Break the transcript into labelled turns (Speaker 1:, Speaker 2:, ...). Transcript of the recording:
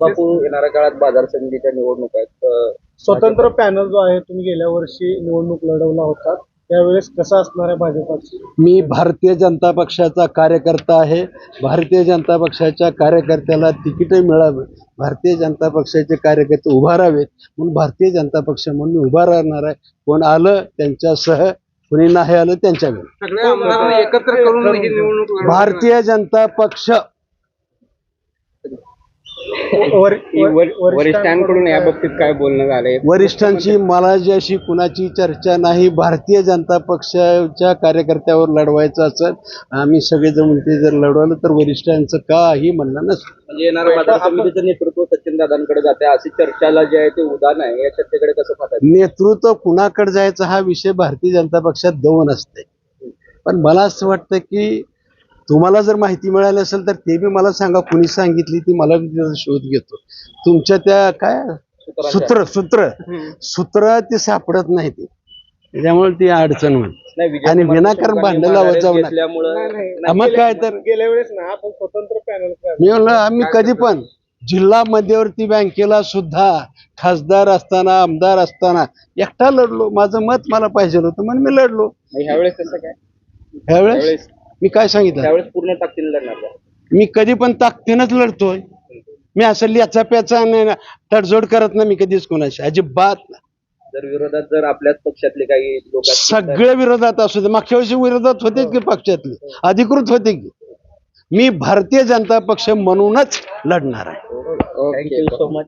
Speaker 1: बापू येणाऱ्या काळात बाजार समितीच्या निवडणुका आहेत
Speaker 2: स्वतंत्र पॅनल जो आहे तुम्ही गेल्या वर्षी निवडणूक लढवला होता. त्यावेळेस कसा असणार आहे भाजपाची?
Speaker 3: मी भारतीय जनता पक्षाचा कार्यकर्ता आहे. भारतीय जनता पक्षाच्या कार्यकर्त्याला तिकीटही मिळावं. भारतीय जनता पक्षाचे कार्यकर्ते उभा राहावेत. म्हणून भारतीय जनता पक्ष म्हणून मी उभा राहणार आहे. कोण आलं त्यांच्यासह कोणी नाही आलं त्यांच्याकडे
Speaker 1: एकत्र करून ही.
Speaker 3: भारतीय जनता पक्ष
Speaker 1: वरिष्ठांकडून या बाबतीत काय बोलणं झालंय?
Speaker 3: वरिष्ठांची मला जी अशी कुणाची चर्चा नाही. भारतीय जनता पक्षाच्या कार्यकर्त्यावर लढवायचं असेल आम्ही सगळेजण ते जर लढवलं तर वरिष्ठांचं काही म्हणणं नसतं.
Speaker 1: म्हणजे येणारं बाजार समितीचं नेतृत्व सचिन दादांकडे जाते. अशी चर्चाला जे आहे ते उदाहरण आहे. या चर्चेकडे कसं पाहतात
Speaker 3: नेतृत्व कुणाकडे जायचं हा विषय भारतीय जनता पक्षात दोन असते पण मला असं वाटतं की तुम्हाला जर माहिती मिळाली असेल तर ते बी मला सांगा. कुणी सांगितली ती मला बी त्याचा शोध घेतो. तुमच्या त्या काय? सूत्र सूत्र. सूत्र ते सापडत नाही ते. त्याच्यामुळे ती अडचण होईल. आणि विनाकारण भांडण जाऊ मग काय तर?
Speaker 2: गेल्या वेळेस ना आपण स्वतंत्र पॅनल
Speaker 3: मी म्हणलं आम्ही कधी पण जिल्हा मध्यवर्ती बँकेला सुद्धा खासदार असताना आमदार असताना एकटा लढलो. माझं मत मला पाहिजे होतं म्हणून मी लढलो.
Speaker 1: ह्यावेळेस कसं काय?
Speaker 3: ह्यावेळेस मी काय सांगितलं?
Speaker 1: त्यावेळेस पूर्ण ताकदीने लढणार का?
Speaker 3: मी कधी पण ताकदीनच लढतोय. मी असं लिहाचा प्याचा नाही ना तडजोड करत नाही मी कधीच कोणाशी. अजिबात नाही.
Speaker 1: जर विरोधात जर आपल्याच पक्षातले काही लोक
Speaker 3: सगळे विरोधात असू दे. मागच्या वर्षी विरोधात होते की पक्षातले? अधिकृत होते की? मी भारतीय जनता पक्ष म्हणूनच लढणार आहे.
Speaker 1: Thank you so much